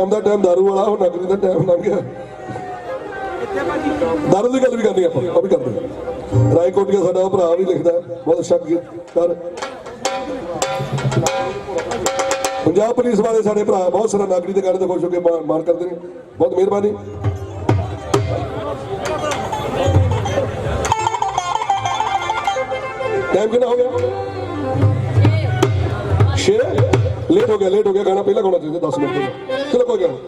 ਸ਼ਾਮ ਦਾ ਟਾਈਮ ਦਾਰੂ ਵਾਲਾ, ਉਹ ਨਗਰੀ ਦਾ ਟਾਈਮ ਲੰਘ ਗਿਆ। ਦਾਰੂ ਦੀ ਗੱਲ ਵੀ ਕਰਨੀ ਆਪਾਂ, ਉਹ ਵੀ ਕਰਦੇ ਹਾਂ। ਰਾਏ ਸਾਡਾ ਭਰਾ ਵੀ ਲਿਖਦਾ, ਬਹੁਤ ਸ਼ੱਕ ਕਰ ਪੰਜਾਬ ਪੁਲਿਸ ਵਾਲੇ ਸਾਡੇ ਭਰਾ ਬਹੁਤ ਸਾਰਾ ਨਾਗਰਿਕ ਦੇ ਗੱਲ ਤੇ ਖੁਸ਼ ਹੋ ਕੇ ਮਾਣ ਕਰਦੇ ਨੇ। ਬਹੁਤ ਮਿਹਰਬਾਨੀ। ਟਾਈਮ ਕਿੰਨਾ ਹੋ ਗਿਆ? 6 ਲੇਟ ਹੋ ਗਿਆ, ਲੇਟ ਹੋ ਗਿਆ, ਗਾਣਾ ਪਹਿਲਾਂ ਗਾਉਣਾ ਚਾਹੀਦਾ 10 ਮਿੰਟ ਕੋਈ ਗੱਲ ਨੀ।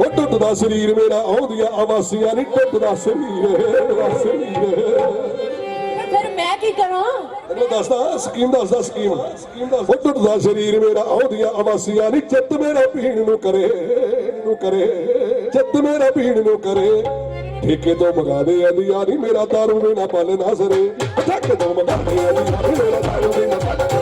ਉਹ ਟੁੱਟਦਾ ਸਰੀਰ ਮੇਰਾ ਆਉਂਦੀਆਂ ਆਵਾਸੀਆਂ ਨਹੀਂ ਟੁੱਟਦਾ ਸਰੀਰ ਸਰੀਰ। ਫਿਰ ਮੈਂ ਕੀ ਕਰਾਂ? ਤੈਨੂੰ ਦੱਸਦਾ ਸਕੀਮ ਦੱਸਦਾ ਸਕੀਮ। ਉਹ ਟੁੱਟਦਾ ਸਰੀਰ ਮੇਰਾ ਆਉਂਦੀਆਂ ਆਵਾਸੀਆਂ ਨਹੀਂ ਚਿੱਤ ਮੇਰਾ ਪੀਣ ਨੂੰ ਕਰੇ ਨੂੰ ਕਰੇ। ਚਿੱਤ ਮੇਰਾ ਪੀਣ ਨੂੰ ਕਰੇ। ਠੇਕੇ ਤੋਂ ਮੰਗਾ ਦੇ ਅਲੀਆ ਨਹੀਂ ਮੇਰਾ ਦਾਰੂ ਵੀ ਨਾ ਪਲ ਨਾ ਸਰੇ। ਠੇਕੇ ਤੋਂ ਮੰਗਾ ਦੇ ਅਲੀਆ ਨਹੀਂ ਮੇਰਾ ਦਾਰੂ ਵੀ ਨਾ ਪਲ।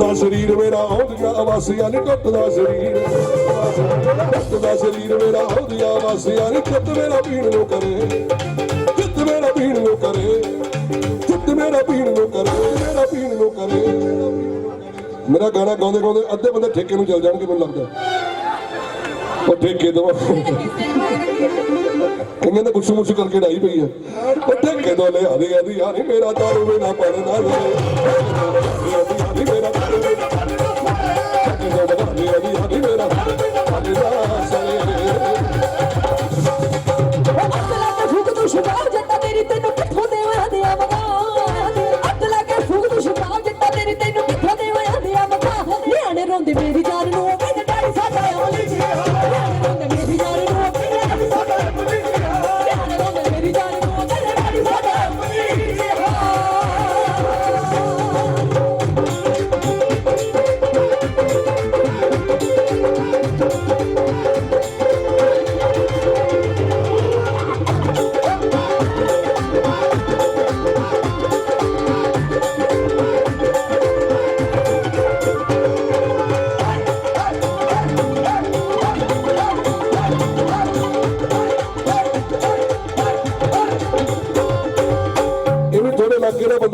ਟੁੱਟਦਾ ਸਰੀਰ ਮੇਰਾ ਆਉਂਦੀਆਂ ਆਵਾਸੀਆਂ ਨਹੀਂ ਟੁੱਟਦਾ ਸਰੀਰ। ਟੁੱਟਦਾ ਸਰੀਰ ਮੇਰਾ ਆਉਂਦੀਆਂ ਆਵਾਸੀਆਂ ਨਹੀਂ ਚਿੱਤ ਮੇਰਾ ਪੀਣ ਨੂੰ ਕਰੇ। ਚਿੱਤ ਮੇਰਾ ਪੀਣ ਨੂੰ ਕਰੇ। ਚਿੱਤ ਮੇਰਾ ਪੀਣ ਨੂੰ ਕਰੇ। ਮੇਰਾ ਪੀਣ ਨੂੰ ਕਰੇ। ਮੇਰਾ ਗਾਣਾ ਗਾਉਂਦੇ ਗਾਉਂਦੇ ਅੱਧੇ ਬੰਦੇ ਠੇਕੇ ਨੂੰ ਚਲ ਜਾਣਗੇ ਮੈਨੂੰ ਲੱਗਦਾ। ਉਹ ਠੇਕੇ ਤੋਂ। ਕਿੰਨੇ ਨੇ ਗੁੱਸੂ ਮੁੱਸੂ ਕਰਕੇ ਡਾਈ ਪਈ ਆ। ਉਹ ਠੇਕੇ ਤੋਂ ਲੈ ਆਦੇ ਆਦੀ ਆ ਮੇਰਾ ਦਾਰੂ ਵੀ। ਪੜਨਾ ਨਹੀਂ ਮੇਰਾ Thank you.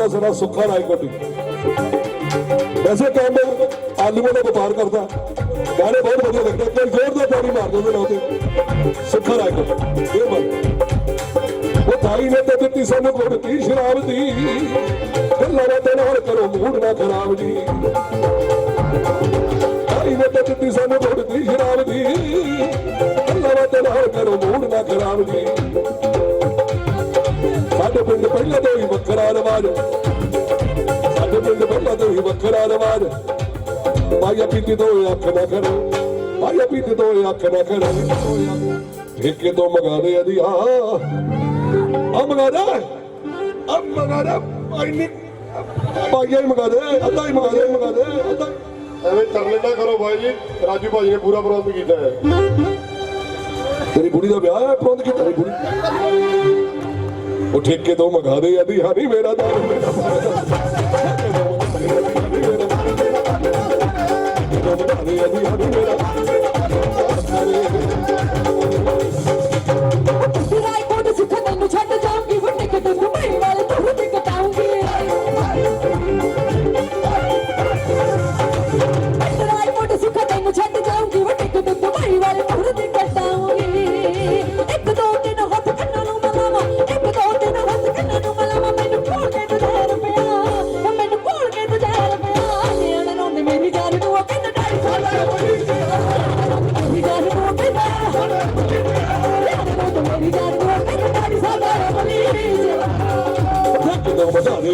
ਲੱਗੇ ਨਾ ਬੰਦਾ ਸਾਡਾ ਸੁੱਖਾ ਵੈਸੇ ਕੰਮ ਆਲੂਆਂ ਦਾ ਵਪਾਰ ਕਰਦਾ। ਗਾਣੇ ਬਹੁਤ ਵਧੀਆ ਲੱਗਦੇ ਕੋਈ ਜ਼ੋਰ ਦਾ ਪਾਣੀ ਮਾਰ ਦਿੰਦੇ ਨੇ ਉਹਦੇ ਸੁੱਖਾ ਰਾਏਕੋਟੀ ਇਹ ਬੰਦ ਉਹ ਥਾਈ ਨੇ ਤੇ ਦਿੱਤੀ ਸਾਨੂੰ ਗੁੜਤੀ ਸ਼ਰਾਬ ਦੀ। ਗੱਲਾਂ ਤੇ ਨਾਲ ਕਰੋ ਮੂਡ ਨਾ ਖਰਾਬ ਜੀ। ਪਹਿਲਾਂ ਤੋਂ ਹੀ ਵੱਖਰਾ ਰਿਵਾਜ। ਸਾਡੇ ਪਿੰਡ ਪਹਿਲਾਂ ਤੋਂ ਹੀ ਵੱਖਰਾ ਰਿਵਾਜ। ਪਾਇਆ ਪੀਤੀ ਤੋਂ ਅੱਖ ਨਾ ਕਰੋ ਪਾਇਆ ਪੀਤੀ ਤੋਂ ਅੱਖ ਨਾ ਕਰੋ ਠੇਕੇ ਤੋਂ ਮੰਗਾ ਦੇ ਅਦੀ ਆ ਆ ਮੰਗਾ ਦੇ ਆ ਮੰਗਾ ਦੇ ਨਹੀਂ ਪਾਈਆ ਹੀ ਮੰਗਾ ਦੇ ਅੱਧਾ ਹੀ ਮੰਗਾ ਦੇ ਮੰਗਾ ਦੇ ਅੱਧਾ ਐਵੇਂ ਤਰਲੇ ਨਾ ਕਰੋ ਭਾਈ ਜੀ। ਰਾਜੂ ਭਾਜੀ ਨੇ ਪੂਰਾ ਪ੍ਰਬੰਧ ਕੀਤਾ ਹੈ। ਤੇਰੀ ਬੁੜੀ ਦਾ ਵਿਆਹ ਹੈ ਪ੍ਰਬੰਧ ਕੀਤਾ ਤੇਰੀ ਬੁੜੀ? ਉਹ ਠੇਕੇ ਤੋਂ ਮੰਗਾ ਦੇ ਅਦੀ ਹਰੀ ਮੇਰਾ ਦਾਰੂ ਮੇਰਾ ਰਾਏਕੋਟ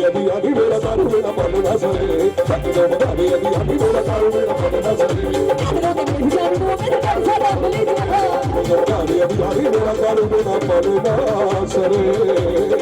ਜਦੋਂ ਵਧਾ ਦੇ ਅਦੀ ਆ ਨਹੀਂ ਮੇਰਾ ਦਾਰੂ ਮੇਰਾ ਮਨ ਨਾ ਸਰੇ। ਜਦੋਂ ਵਧਾ ਦੇ ਅਦੀ ਆ ਨਹੀਂ ਮੇਰਾ ਦਾਰੂ ਮੇਰਾ ਮਨ ਨਾ